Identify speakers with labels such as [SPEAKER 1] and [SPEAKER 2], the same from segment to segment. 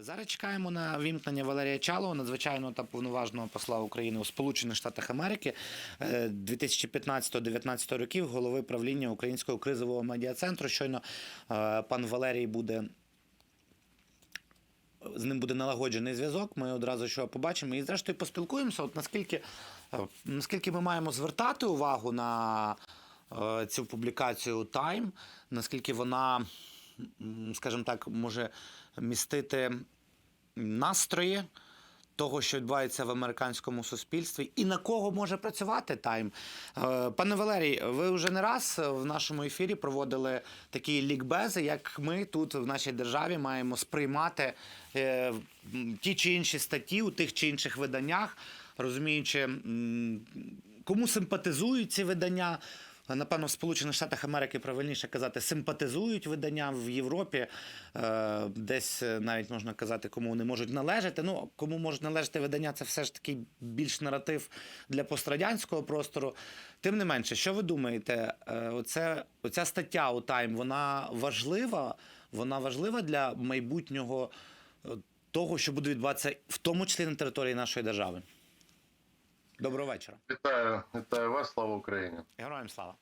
[SPEAKER 1] Зараз чекаємо на вімкнення Валерія Чалова, надзвичайного та повноважного посла України у Сполучених Штатах Америки е, 2015-2019 років, голови правління Українського кризового медіа-центру. Щойно е, пан Валерій буде. З ним буде налагоджений зв'язок. Ми одразу що побачимо. І зрештою поспілкуємося. От наскільки, е, наскільки ми маємо звертати увагу на е, цю публікацію Time, наскільки вона, скажімо так, може містити настрої того, що відбувається в американському суспільстві, і на кого може працювати Тайм. Е, Пане Валерій, ви вже не раз в нашому ефірі проводили такі лікбези, як ми тут в нашій державі маємо сприймати е, ті чи інші статті у тих чи інших виданнях, розуміючи, кому симпатизують ці видання. Напевно, в Сполучених Штатах Америки правильніше казати, симпатизують видання в Європі. Е, десь е, навіть можна казати, кому вони можуть належати. Ну, кому можуть належати видання, це все ж таки більш наратив для пострадянського простору. Тим не менше, що ви думаєте, е, оце, оця стаття у Тайм, вона важлива? Вона важлива для майбутнього того, що буде відбуватися, в тому числі на території нашої держави. Доброго вечора.
[SPEAKER 2] Вітаю, вітаю вас, слава Україні.
[SPEAKER 1] Героям слава.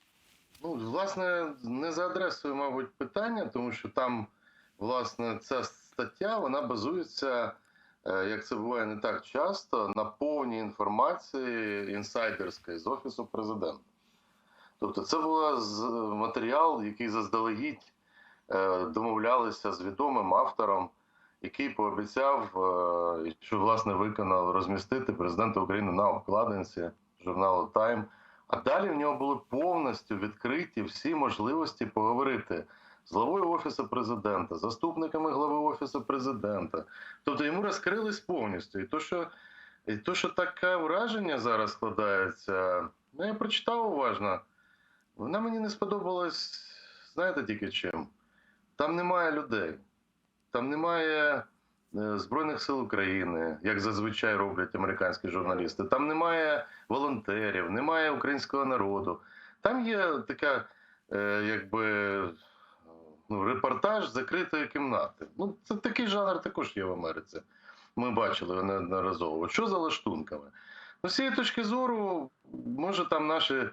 [SPEAKER 2] Ну, власне, не за адресою, мабуть, питання, тому що там, власне, ця стаття вона базується, е, як це буває не так часто, на повній інформації інсайдерської з офісу президента. Тобто, це був з- матеріал, який заздалегідь е, домовлялися з відомим автором, який пообіцяв, е, що власне виконав розмістити президента України на обкладинці журналу Time. А далі в нього були повністю відкриті всі можливості поговорити з главою офісу президента, заступниками глави офісу президента. Тобто йому розкрились повністю. І то, що, і то, що таке враження зараз складається, ну я прочитав уважно. Вона мені не сподобалась, знаєте тільки чим? Там немає людей, там немає е, Збройних сил України, як зазвичай роблять американські журналісти. Там немає волонтерів, немає українського народу. Там є така, е, якби ну, репортаж закритої кімнати. Ну, це такий жанр також є в Америці. Ми бачили неодноразово. Що за лаштунками? Ну, з цієї точки зору, може, там наші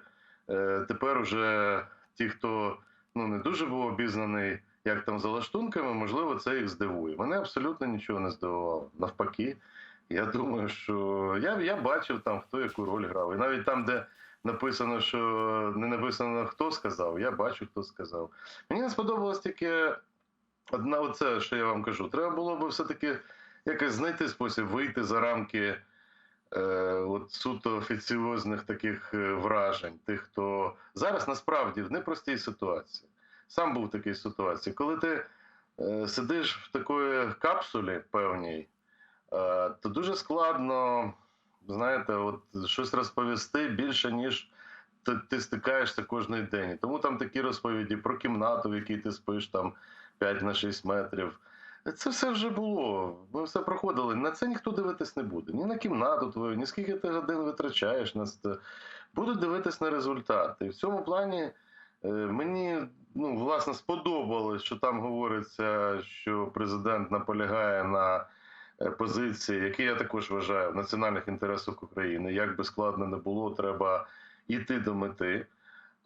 [SPEAKER 2] е, тепер уже ті, хто ну, не дуже був обізнаний, як там за лаштунками, можливо, це їх здивує. Мене абсолютно нічого не здивувало. Навпаки, я думаю, що я, я бачив там, хто яку роль грав. І навіть там, де написано, що не написано, хто сказав, я бачу, хто сказав. Мені не сподобалось тільки одна, оце, що я вам кажу. Треба було би все-таки якось знайти спосіб вийти за рамки е, от суто офіціозних таких е, вражень, тих, хто зараз насправді в непростій ситуації. Сам був в такій ситуації. Коли ти е, сидиш в такої капсулі певній, е, то дуже складно, знаєте, от щось розповісти більше, ніж ти, ти стикаєшся кожен день. Тому там такі розповіді про кімнату, в якій ти спиш там 5 на 6 метрів. Це все вже було. Ми все проходили. На це ніхто дивитись не буде. Ні на кімнату твою, ні скільки ти годин витрачаєш на це. Будуть дивитись на результати. І в цьому плані мені ну, власне сподобалось, що там говориться, що президент наполягає на е, позиції, які я також вважаю в національних інтересах України. Як би складно не було, треба йти до мети.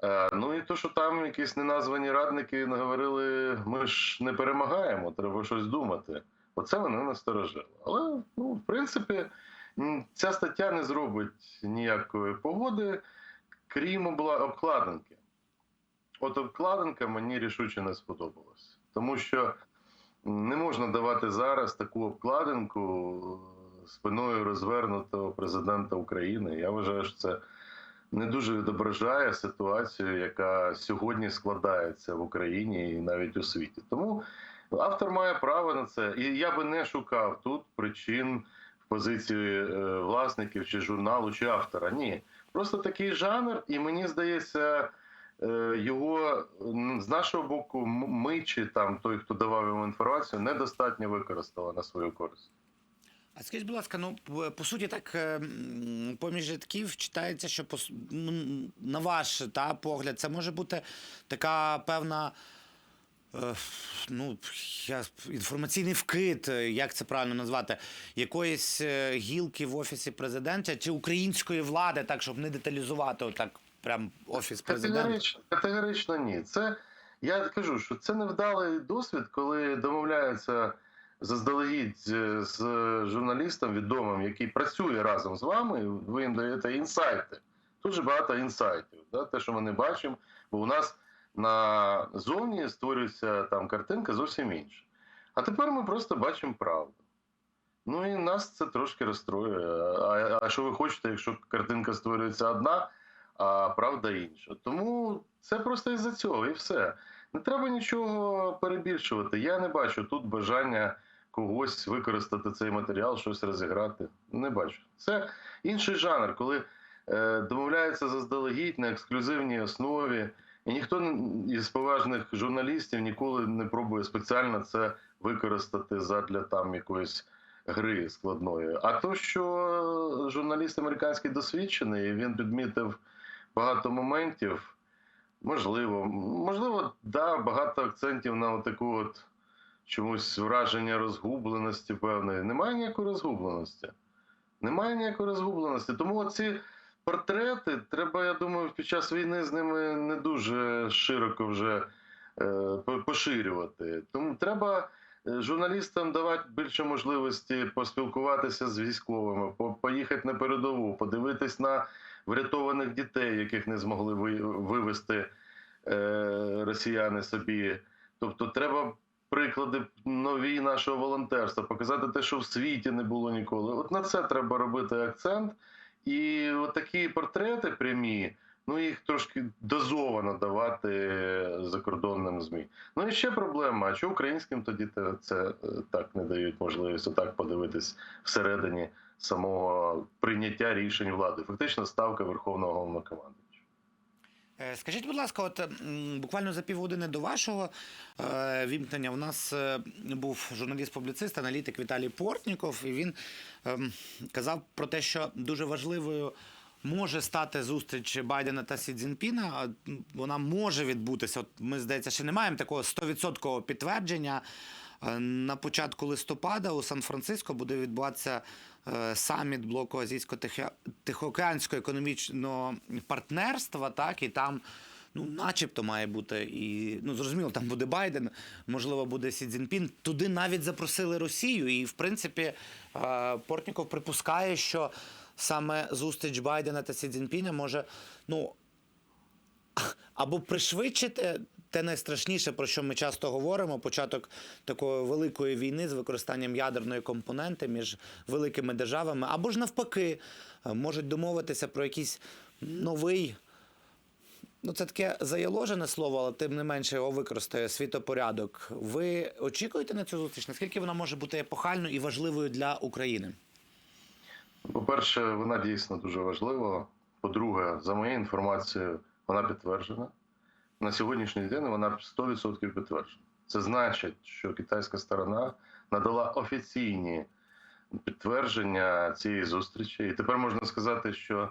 [SPEAKER 2] Е, Ну і то, що там якісь неназвані радники наговорили, ми ж не перемагаємо, треба щось думати. Оце мене насторожило. Але, ну, в принципі, ця стаття не зробить ніякої погоди, крім обкладинки. От обкладинка мені рішуче не сподобалась. Тому що не можна давати зараз таку обкладинку е, спиною розвернутого президента України. Я вважаю, що це не дуже відображає ситуацію, яка сьогодні складається в Україні і навіть у світі. Тому автор має право на це. І я би не шукав тут причин в позиції е, власників чи журналу, чи автора. Ні. Просто такий жанр, і мені здається, його з нашого боку, ми чи там той, хто давав йому інформацію, недостатньо використали на свою користь.
[SPEAKER 1] А скажіть, будь ласка, ну по- суті, так е, поміж рядків читається, що на ваш та погляд, це може бути така певна е, ну, я, інформаційний вкид, е, як це правильно назвати, якоїсь е, гілки в офісі президента чи української влади, так щоб не деталізувати отак прям офіс президента.
[SPEAKER 2] Категорично, категорично ні. Це я кажу, що це невдалий досвід, коли домовляються заздалегідь з, журналістом відомим, який працює разом з вами, ви їм даєте інсайти. Тут же багато інсайтів, да? те, що ми не бачимо, бо у нас на зовні створюється там картинка зовсім інша. А тепер ми просто бачимо правду. Ну і нас це трошки розстроює. А, а що ви хочете, якщо картинка створюється одна, а правда інша. Тому це просто із-за цього, і все. Не треба нічого перебільшувати. Я не бачу тут бажання когось використати цей матеріал, щось розіграти. Не бачу. Це інший жанр, коли е, домовляються заздалегідь на ексклюзивній основі. І ніхто із поважних журналістів ніколи не пробує спеціально це використати задля там якоїсь гри складної. А то, що журналіст американський досвідчений, він підмітив багато моментів. Можливо, можливо, да, багато акцентів на таку от чомусь враження розгубленості певної. Немає ніякої розгубленості. Немає ніякої розгубленості. Тому ці портрети треба, я думаю, під час війни з ними не дуже широко вже е, поширювати. Тому треба е, журналістам давати більше можливості поспілкуватися з військовими, поїхати на передову, подивитись на врятованих дітей, яких не змогли вивезти е, росіяни собі. Тобто, треба приклади нові нашого волонтерства, показати те, що в світі не було ніколи. От на це треба робити акцент. І такі портрети прямі, ну їх трошки дозовано давати закордонним ЗМІ. Ну і ще проблема: а чому українським тоді це е, так не дають можливість отак подивитись всередині самого прийняття рішень влади? Фактично ставка Верховного Головнокомандуючого.
[SPEAKER 1] Е, Скажіть, будь ласка, от буквально за півгодини до вашого е, вімкнення у нас е, був журналіст-публіцист, аналітик Віталій Портніков, і він ем, казав про те, що дуже важливою може стати зустріч Байдена та Сі Цзіньпіна. Вона може відбутися. От ми, здається, ще не маємо такого 100% підтвердження. Е, На початку листопада у Сан-Франциско буде відбуватися е, саміт блоку Азійсько-Тихоокеанського економічного партнерства, так, і там. Ну, начебто має бути і ну зрозуміло, там буде Байден, можливо, буде Сі Цзіньпін. Туди навіть запросили Росію. І в принципі е, Портніков припускає, що саме зустріч Байдена та Сі Цзіньпіна може ну або пришвидшити те найстрашніше, про що ми часто говоримо: початок такої великої війни з використанням ядерної компоненти між великими державами, або ж навпаки, е, можуть домовитися про якийсь новий. Ну, це таке заяложене слово, але тим не менше його використає світопорядок. Ви очікуєте на цю зустріч? Наскільки вона може бути епохальною і важливою для України?
[SPEAKER 2] По-перше, вона дійсно дуже важлива. По-друге, за моєю інформацією, вона підтверджена. На сьогоднішній день вона 100% підтверджена. Це значить, що китайська сторона надала офіційні підтвердження цієї зустрічі. І тепер можна сказати, що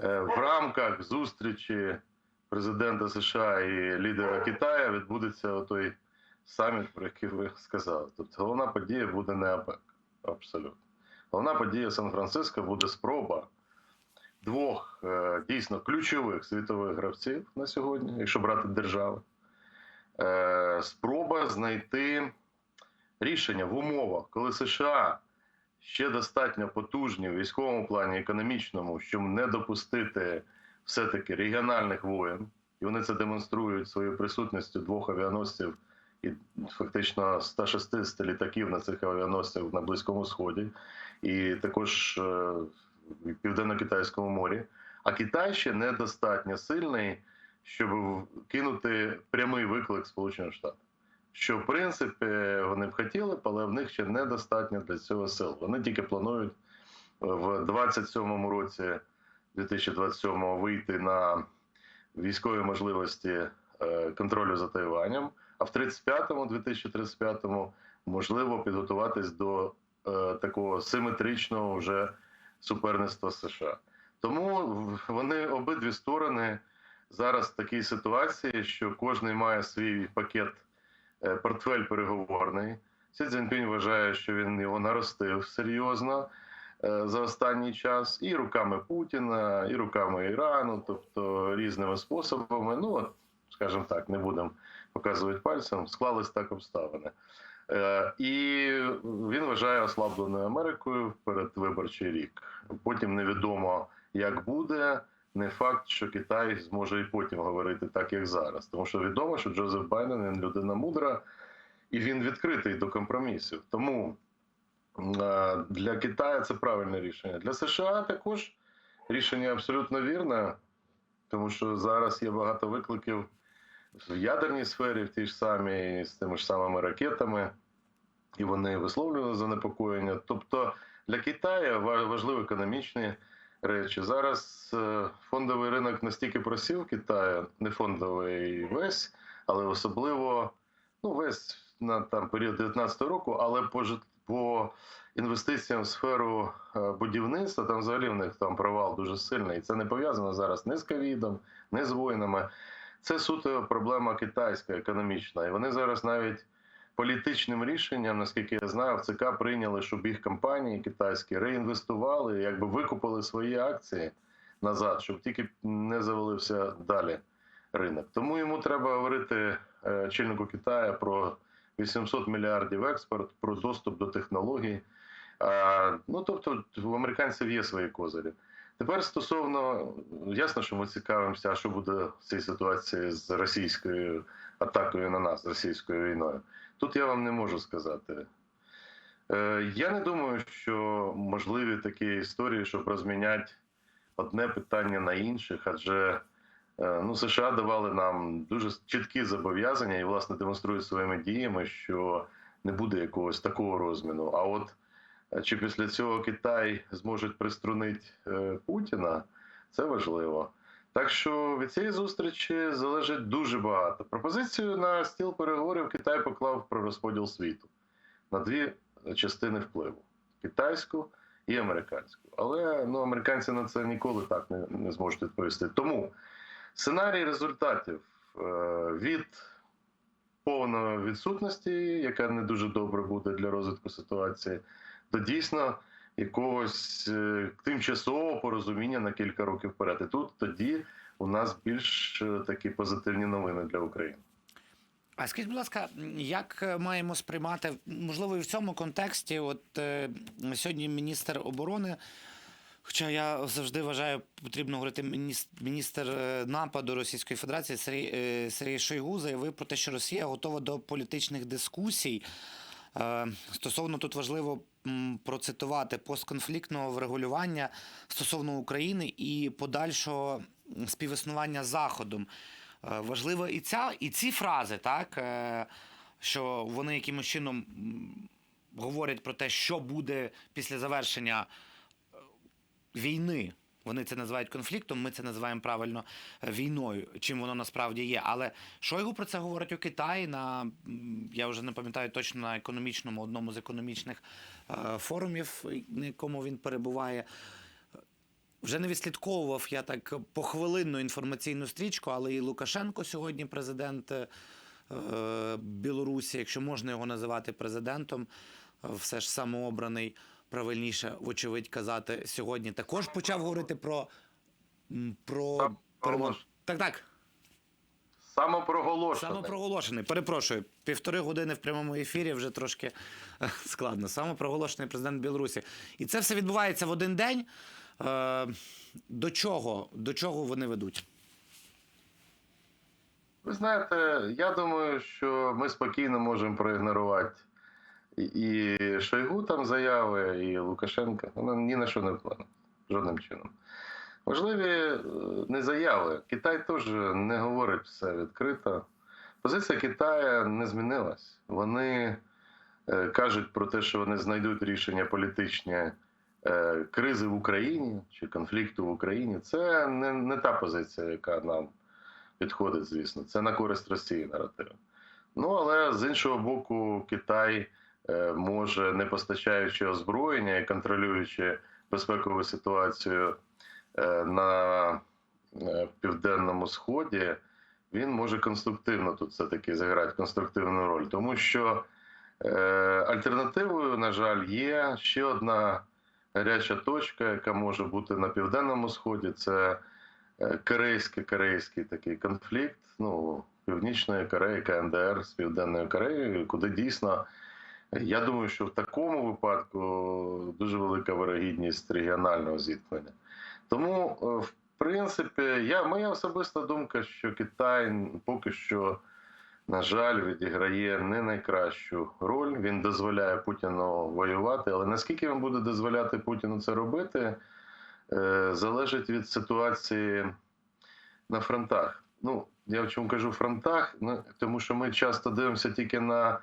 [SPEAKER 2] е, в рамках зустрічі президента США і лідера Китаю відбудеться той саміт, про який ви сказали. Тобто головна подія буде не АПЕК. Абсолютно. Головна подія Сан-Франциско буде спроба двох е, дійсно ключових світових гравців на сьогодні, якщо брати держави. Е, спроба знайти рішення в умовах, коли США ще достатньо потужні в військовому плані, економічному, щоб не допустити все-таки регіональних воєн, і вони це демонструють своєю присутністю двох авіаносців і фактично 160 літаків на цих авіаносцях на Близькому Сході, і також е, в Південно-Китайському морі. А Китай ще недостатньо сильний, щоб кинути прямий виклик Сполучених Штатів. Що в принципі вони б хотіли, але в них ще недостатньо для цього сил. Вони тільки планують в 27-му році, 2027-му, вийти на військові можливості е, контролю за Тайванем, а в 35-му, 2035-му можливо підготуватись до е, такого симетричного вже суперництва США. Тому вони обидві сторони зараз в такій ситуації, що кожен має свій пакет е, портфель переговорний. Сі Цзіньпінь вважає, що він його наростив серйозно е, за останній час і руками Путіна, і руками Ірану, тобто різними способами. Ну, скажімо так, не будемо показувати пальцем, склались так обставини. Е, І він вважає ослабленою Америкою в передвиборчий рік. Потім невідомо, як буде. Не факт, що Китай зможе і потім говорити так, як зараз. Тому що відомо, що Джозеф Байден він людина мудра і він відкритий до компромісів. Тому е, для Китаю це правильне рішення. Для США також рішення абсолютно вірне, тому що зараз є багато викликів в ядерній сфері, в тій ж самій з тими ж самими ракетами, і вони висловлювали занепокоєння. Тобто для Китаю ва- важливі економічні речі. Зараз е, фондовий ринок настільки просів Китаю, не фондовий весь, але особливо ну, весь на там період 19 року, але по, по інвестиціям в сферу е, будівництва, там взагалі в них там провал дуже сильний. І це не пов'язано зараз ні з ковідом, ні з воїнами. Це суто проблема китайська, економічна. І вони зараз навіть політичним рішенням, наскільки я знаю, в ЦК прийняли, щоб їх компанії китайські реінвестували, якби викупили свої акції назад, щоб тільки не завалився далі ринок. Тому йому треба говорити е, очільнику Китаю про 800 мільярдів експорт, про доступ до технологій. Ну тобто в американців є свої козирі. Тепер стосовно ясно, що ми цікавимося, що буде в цій ситуації з російською атакою на нас, російською війною. Тут я вам не можу сказати. Е, Я не думаю, що можливі такі історії, щоб розміняти одне питання на інших, адже е, ну, США давали нам дуже чіткі зобов'язання і, власне, демонструють своїми діями, що не буде якогось такого розміну. А от чи після цього Китай зможуть приструнити е, Путіна, це важливо. Так що від цієї зустрічі залежить дуже багато. Пропозицію на стіл переговорів Китай поклав про розподіл світу на дві частини впливу: китайську і американську. Але ну, американці на це ніколи так не, не зможуть відповісти. Тому сценарій результатів е, від повної відсутності, яка не дуже добре буде для розвитку ситуації, до дійсно якогось е, тимчасового порозуміння на кілька років вперед. І тут тоді у нас більш е, такі позитивні новини для України.
[SPEAKER 1] А скажіть, будь ласка, як маємо сприймати, можливо, і в цьому контексті, от е, сьогодні міністр оборони, хоча я завжди вважаю, потрібно говорити міністр, нападу Російської Федерації Сергій, Сергій Шойгу заявив про те, що Росія готова до політичних дискусій. Стосовно тут важливо процитувати постконфліктного врегулювання стосовно України і подальшого співіснування з Заходом. Важлива Важливо і ця, і ці фрази, так, е, що вони якимось чином говорять про те, що буде після завершення е, війни. Вони це називають конфліктом, ми це називаємо правильно е, війною, чим воно насправді є. Але Шойгу про це говорить у Китаї на я вже не пам'ятаю точно на економічному одному з економічних е, форумів, на якому він перебуває. Вже не відслідковував я так похвилинну інформаційну стрічку, але і Лукашенко сьогодні президент е, Білорусі, якщо можна його називати президентом, все ж самообраний, правильніше, вочевидь, казати сьогодні. Також почав говорити про, про перемогу. Так, так.
[SPEAKER 2] Самопроголошений.
[SPEAKER 1] Самопроголошений. Перепрошую, півтори години в прямому ефірі вже трошки е, складно. Самопроголошений президент Білорусі. І це все відбувається в один день. Е, До чого? До чого вони ведуть?
[SPEAKER 2] Ви знаєте, я думаю, що ми спокійно можемо проігнорувати і- Шойгу там заяви, і Лукашенка. Воно ні на що не вплине. Жодним чином. Важливі е, не заяви. Китай теж не говорить все відкрито. Позиція Китаю не змінилась. Вони е, кажуть про те, що вони знайдуть рішення політичні е, кризи в Україні чи конфлікту в Україні. Це не, не та позиція, яка нам підходить, звісно. Це на користь Росії наратив. Ну але з іншого боку, Китай може, не постачаючи озброєння і контролюючи безпекову ситуацію е, на е, південному сході, він може конструктивно тут все-таки зіграти конструктивну роль, тому що е, альтернативою, на жаль, є ще одна гаряча точка, яка може бути на південному сході. Це е, корейський корейський такий конфлікт. Ну, Північної Кореї, КНДР з Південною Кореєю, куди дійсно, я думаю, що в такому випадку дуже велика вирогідність регіонального зіткнення. Тому, е, в принципі, я, моя особиста думка, що Китай поки що, на жаль, відіграє не найкращу роль. Він дозволяє Путіну воювати, але наскільки він буде дозволяти Путіну це робити, е, залежить від ситуації на фронтах. Ну, я в чому кажу фронтах, ну, тому що ми часто дивимося тільки на е,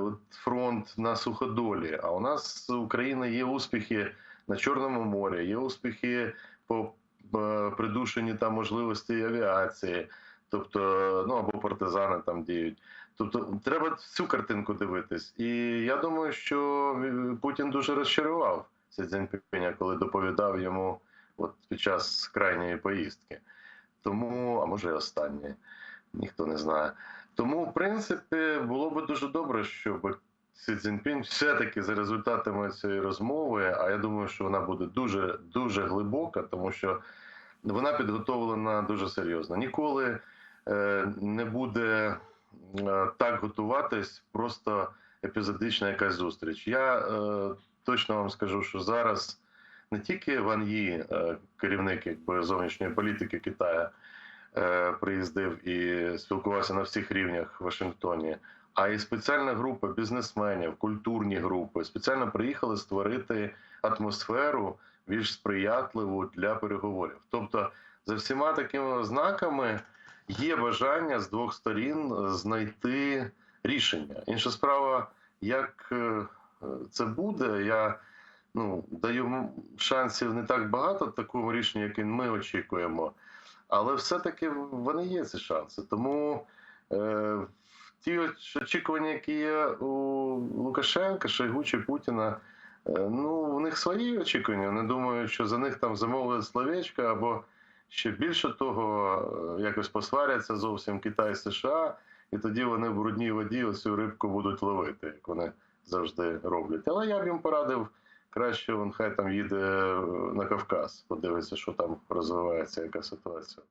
[SPEAKER 2] от фронт на суходолі. А у нас з України є успіхи на Чорному морі, є успіхи по е, придушенні там можливості авіації, тобто, ну або партизани там діють. Тобто, треба всю картинку дивитись. І я думаю, що Путін дуже розчарував Сі Цзіньпіня, коли доповідав йому от під час крайньої поїздки. Тому, а може і останньої, ніхто не знає. Тому, в принципі, було би дуже добре, щоб Сі Цзіньпінь все-таки за результатами цієї розмови, а я думаю, що вона буде дуже дуже глибока, тому що вона підготовлена дуже серйозно. Ніколи е, не буде е, так готуватись просто епізодична якась зустріч. Я е, точно вам скажу, що зараз не тільки Ван Ї, керівник якби, зовнішньої політики Китаю, приїздив і спілкувався на всіх рівнях в Вашингтоні, а і спеціальна група бізнесменів, культурні групи спеціально приїхали створити атмосферу більш сприятливу для переговорів. Тобто, за всіма такими ознаками є бажання з двох сторін знайти рішення. Інша справа, як е, це буде, я ну, даю шансів не так багато такому рішенню, яке ми очікуємо. Але все-таки вони є ці шанси. Тому е, ті очікування, які є у Лукашенка, Шойгу чи Путіна, е, ну, у них свої очікування. Вони думають, що за них там замовили словечко, або ще більше того, е, якось посваряться зовсім Китай США, і тоді вони в брудній воді оцю рибку будуть ловити, як вони завжди роблять. Але я б їм порадив краще, він хай там їде е, на Кавказ, подивиться, що там розвивається, яка ситуація.